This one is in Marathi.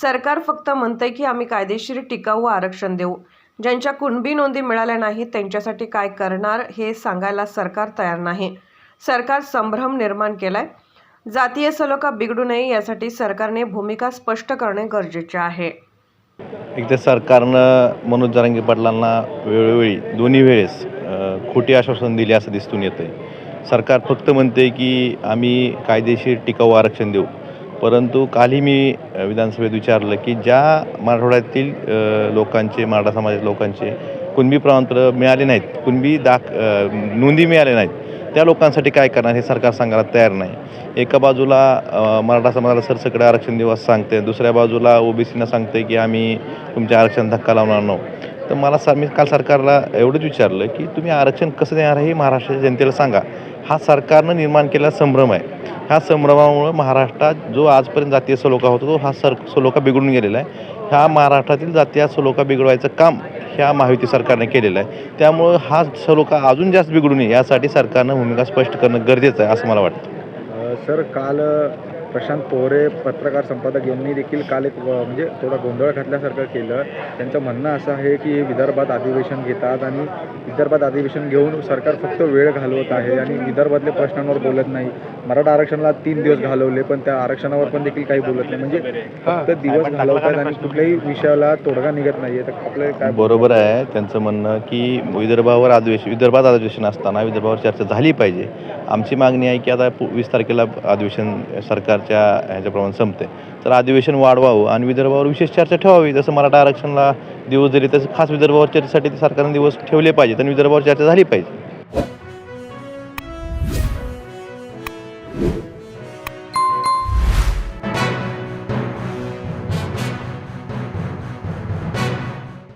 सरकार फक्त म्हणतंय की आम्ही कायदेशीर टिकाऊ आरक्षण देऊ. ज्यांच्या कुणबी नोंदी मिळाल्या नाहीत त्यांच्यासाठी काय करणार हे सांगायला सरकार तयार नाही. सरकार संभ्रम निर्माण केलाय. जातीय सलोखा बिघडू नये यासाठी सरकारने भूमिका स्पष्ट करणे गरजेचे आहे. एक तर सरकारनं मनोज जरंगी पाटलांना वेळोवेळी दोन्ही वेळेस खोटी आश्वासन दिली असं दिसून येतं आहे सरकार फक्त म्हणते की आम्ही कायदेशीर टिकाऊ आरक्षण देऊ. परंतु कालही मी विधानसभेत विचारलं की ज्या मराठवाड्यातील लोकांचे मराठा समाजातील लोकांचे कुणबी प्रमाणपत्र मिळाले नाहीत कुणबी दाख नोंदी मिळाल्या नाहीत त्या लोकांसाठी काय करणार हे सरकार सांगायला तयार नाही. एका बाजूला मराठा समाजाला सरसकडे आरक्षण दिवस सांगते दुसऱ्या बाजूला ओबीसीना सांगते की आम्ही तुमच्या आरक्षण धक्का लावणार नाही. तर मला सर मी काल सरकारला एवढंच विचारलं की तुम्ही आरक्षण कसं देणार आहे हे महाराष्ट्राच्या जनतेला सांगा. हा सरकारनं निर्माण केलेला संभ्रम आहे. ह्या संभ्रमामुळं महाराष्ट्रात जो आजपर्यंत जातीय सलोखा होता तो हा सर सलोखा बिघडून गेलेला आहे. ह्या महाराष्ट्रातील जातीय सलोखा बिघडवायचं काम ह्या महायुती सरकारने केलेलं आहे. त्यामुळं हा सलोखा अजून जास्त बिघडू नये यासाठी सरकारनं भूमिका स्पष्ट करणं गरजेचं आहे असं मला वाटतं. सर काल प्रशांत पोहरे पत्रकार संपादक यांनी देखील काल एक म्हणजे थोडा गोंधळ घातल्यासारखं केलं. त्यांचं म्हणणं असं आहे की हे विदर्भात अधिवेशन घेतात आणि विदर्भात अधिवेशन घेऊन सरकार फक्त वेळ घालवत आहे आणि विदर्भातल्या प्रश्नांवर बोलत नाही. मराठा आरक्षणाला तीन दिवस घालवले पण त्या आरक्षणावर पण देखील काही बोलत नाही. म्हणजे फक्त दिवस घालवतात आणि कुठल्याही विषयाला तोडगा निघत नाही तर आपलं काय बरोबर आहे त्यांचं म्हणणं की विदर्भावर अधिवेशन विदर्भात अधिवेशन असताना विदर्भावर चर्चा झाली पाहिजे. आमची मागणी आहे की आता पु- वीस तारखेला अधिवेशन सरकारच्या ह्याच्याप्रमाणे संपते. तर अधिवेशन वाढवावं आणि विदर्भावर विशेष चर्चा ठेवावी. जसं मराठा आरक्षणाला दिवस दिले तसं खास विदर्भावर चर्चेसाठी सरकारने दिवस ठेवले पाहिजेत आणि विदर्भावर चर्चा झाली पाहिजे. you.